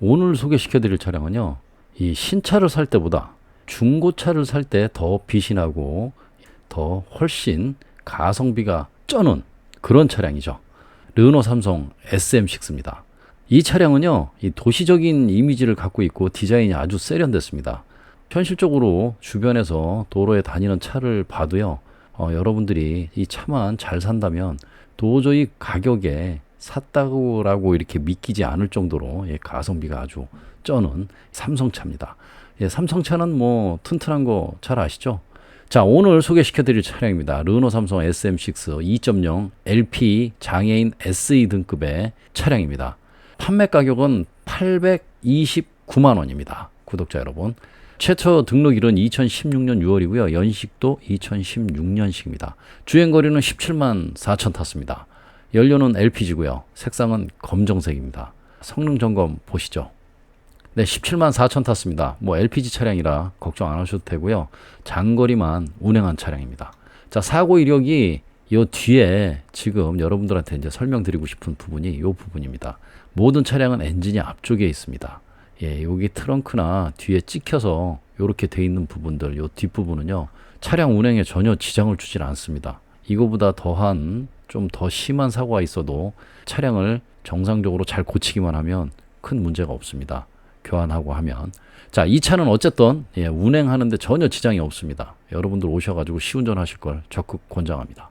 오늘 소개시켜 드릴 차량은요. 이 신차를 살 때보다 중고차를 살 때 더 빛이 나고 더 훨씬 가성비가 쩌는 그런 차량이죠. 르노 삼성 SM6입니다. 이 차량은요, 이 도시적인 이미지를 갖고 있고 디자인이 아주 세련됐습니다. 현실적으로 주변에서 도로에 다니는 차를 봐도요, 어, 여러분들이 이 차만 잘 산다면 도저히 가격에 샀다고라고 이렇게 믿기지 않을 정도로 예, 가성비가 아주 쩌는 삼성차입니다. 예, 삼성차는 뭐 튼튼한 거 잘 아시죠? 자, 오늘 소개시켜 드릴 차량입니다. 르노 삼성 SM6 2.0 LP 장애인 SE 등급의 차량입니다. 판매 가격은 829만 원입니다. 구독자 여러분. 최초 등록일은 2016년 6월이고요. 연식도 2016년식입니다. 주행거리는 17만 4천 탔습니다. 연료는 LPG고요. 색상은 검정색입니다. 성능 점검 보시죠. 네, 17만 4천 탔습니다. 뭐 LPG 차량이라 걱정 안 하셔도 되고요. 장거리만 운행한 차량입니다. 자, 사고 이력이 요 뒤에 지금 여러분들한테 이제 설명드리고 싶은 부분이 요 부분입니다. 모든 차량은 엔진이 앞쪽에 있습니다. 예, 여기 트렁크나 뒤에 찍혀서 이렇게 돼 있는 부분들, 요 뒷부분은요, 차량 운행에 전혀 지장을 주질 않습니다. 이거보다 더한 좀 더 심한 사고가 있어도 차량을 정상적으로 잘 고치기만 하면 큰 문제가 없습니다. 교환하고 하면. 자, 이 차는 어쨌든 예, 운행하는데 전혀 지장이 없습니다. 여러분들 오셔가지고 시운전 하실 걸 적극 권장합니다.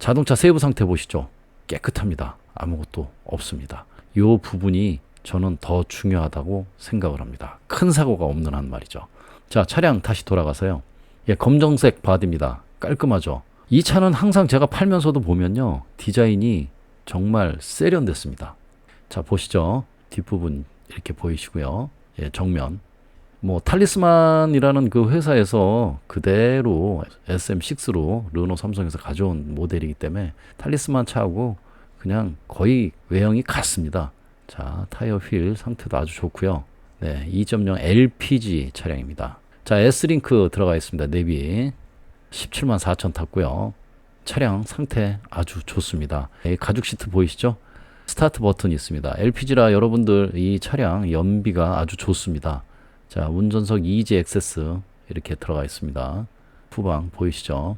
자동차 세부 상태 보시죠. 깨끗합니다. 아무것도 없습니다. 이 부분이 저는 더 중요하다고 생각을 합니다. 큰 사고가 없는 한 말이죠. 자, 차량 다시 돌아가서요. 예, 검정색 바디입니다. 깔끔하죠. 이 차는 항상 제가 팔면서도 보면요. 디자인이 정말 세련됐습니다. 자, 보시죠. 뒷부분 이렇게 보이시고요. 예, 정면. 뭐 탈리스만이라는 그 회사에서 그대로 SM6로 르노 삼성에서 가져온 모델이기 때문에 탈리스만 차하고 그냥 거의 외형이 같습니다. 자, 타이어 휠 상태도 아주 좋고요. 네, 2.0 LPG 차량입니다. 자, S링크 들어가 있습니다. 내비 17만 4천 탔고요. 차량 상태 아주 좋습니다. 이 가죽 시트 보이시죠? 스타트 버튼이 있습니다. LPG라 여러분들 이 차량 연비가 아주 좋습니다. 자, 운전석 이지 액세스 이렇게 들어가 있습니다. 후방 보이시죠?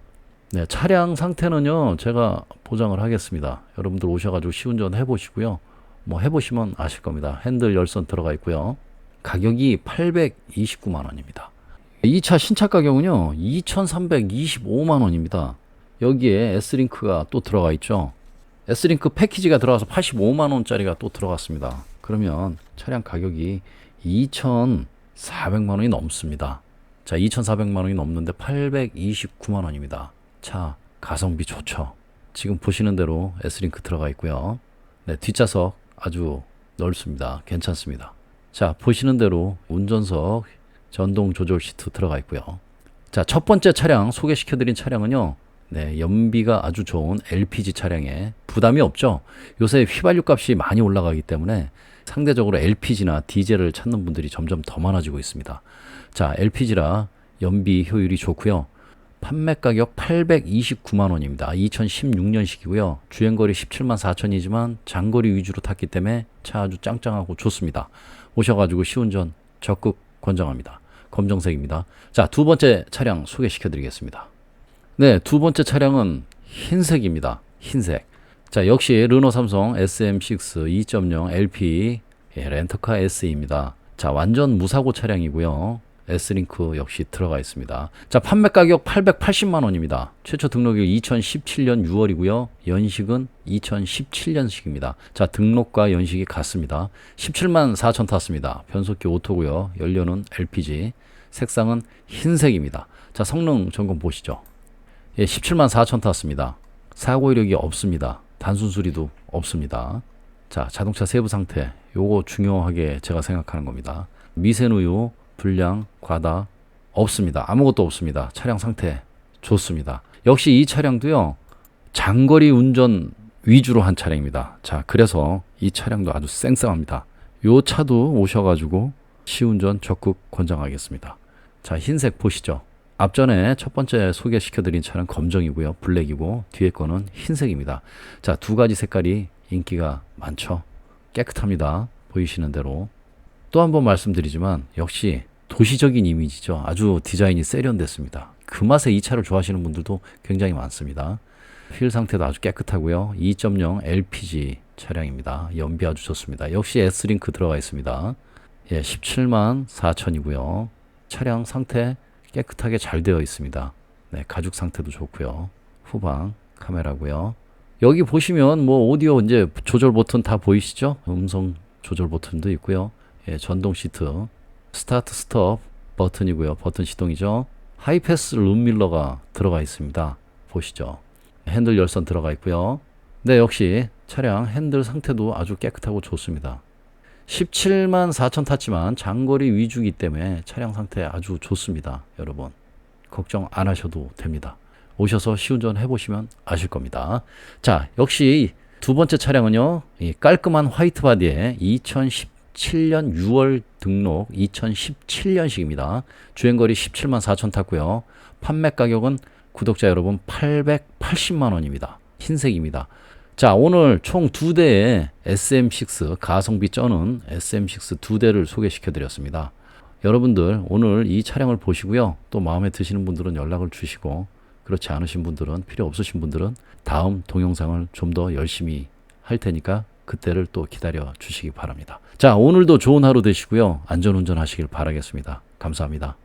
네, 차량 상태는요, 제가 보장을 하겠습니다. 여러분들 오셔가지고 시운전 해보시고요. 뭐 해보시면 아실 겁니다. 핸들 열선 들어가 있고요. 가격이 829만 원입니다. 이 차 신차 가격은요, 2,325만 원입니다. 여기에 S링크가 또 들어가 있죠. S링크 패키지가 들어가서 85만 원짜리가 또 들어갔습니다. 그러면 차량 가격이 2,400만 원이 넘습니다. 자, 2,400만 원이 넘는데 829만 원입니다. 차 가성비 좋죠. 지금 보시는 대로 S링크 들어가 있고요. 네, 뒷좌석 아주 넓습니다. 괜찮습니다. 자, 보시는 대로 운전석 전동 조절 시트 들어가 있고요. 자, 첫 번째 차량 소개시켜 드린 차량은요. 네, 연비가 아주 좋은 LPG 차량에 부담이 없죠. 요새 휘발유 값이 많이 올라가기 때문에 상대적으로 LPG나 디젤을 찾는 분들이 점점 더 많아지고 있습니다. 자, LPG라 연비 효율이 좋고요. 판매 가격 829만 원입니다. 2016년식이고요. 주행거리 17만 4천이지만 장거리 위주로 탔기 때문에 차 아주 짱짱하고 좋습니다. 오셔가지고 시운전 적극 권장합니다. 검정색입니다. 자, 두 번째 차량 소개시켜 드리겠습니다. 네, 두 번째 차량은 흰색입니다. 흰색. 자, 역시 르노 삼성 SM6 2.0 LP 예, 렌터카 SE입니다. 자, 완전 무사고 차량이고요. S링크 역시 들어가 있습니다. 자, 판매 가격 880만 원입니다. 최초 등록일 2017년 6월이고요. 연식은 2017년식입니다. 자, 등록과 연식이 같습니다. 17만 4천 탔습니다. 변속기 오토고요. 연료는 LPG. 색상은 흰색입니다. 자, 성능 점검 보시죠. 예, 17만 4천 탔습니다. 사고 이력이 없습니다. 단순 수리도 없습니다. 자, 자동차 세부 상태. 요거 중요하게 제가 생각하는 겁니다. 미세누유, 불량, 과다 없습니다. 아무것도 없습니다. 차량 상태 좋습니다. 역시 이 차량도요. 장거리 운전 위주로 한 차량입니다. 자, 그래서 이 차량도 아주 쌩쌩합니다. 요 차도 오셔가지고 시운전 적극 권장하겠습니다. 자, 흰색 보시죠. 앞전에 첫 번째 소개시켜드린 차는 검정이고요. 블랙이고 뒤에 거는 흰색입니다. 자, 두 가지 색깔이 인기가 많죠. 깨끗합니다. 보이시는 대로 또 한 번 말씀드리지만 역시 도시적인 이미지죠. 아주 디자인이 세련됐습니다. 그 맛에 이 차를 좋아하시는 분들도 굉장히 많습니다. 휠 상태도 아주 깨끗하고요. 2.0 LPG 차량입니다. 연비 아주 좋습니다. 역시 S링크 들어가 있습니다. 예, 17만 4천이고요. 차량 상태 깨끗하게 잘 되어 있습니다. 네, 가죽 상태도 좋고요. 후방 카메라고요. 여기 보시면 뭐 오디오 이제 조절 버튼 다 보이시죠? 음성 조절 버튼도 있고요. 예, 전동 시트, 스타트 스톱 버튼이고요. 버튼 시동이죠. 하이패스 룸밀러가 들어가 있습니다. 보시죠. 핸들 열선 들어가 있고요. 네, 역시 차량 핸들 상태도 아주 깨끗하고 좋습니다. 17만 4천 탔지만 장거리 위주이기 때문에 차량 상태 아주 좋습니다. 여러분. 걱정 안 하셔도 됩니다. 오셔서 시운전 해보시면 아실 겁니다. 자, 역시 두 번째 차량은요, 이 깔끔한 화이트 바디에 2017년 6월 등록 2017년식입니다. 주행거리 17만 4천 탔고요. 판매 가격은 구독자 여러분 880만 원입니다. 흰색입니다. 자, 오늘 총 두 대의 SM6 가성비 쩌는 SM6 두 대를 소개시켜 드렸습니다. 여러분들 오늘 이 차량을 보시고요. 또 마음에 드시는 분들은 연락을 주시고 그렇지 않으신 분들은 필요 없으신 분들은 다음 동영상을 좀 더 열심히 할 테니까 그때를 또 기다려 주시기 바랍니다. 자, 오늘도 좋은 하루 되시고요. 안전 운전하시길 바라겠습니다. 감사합니다.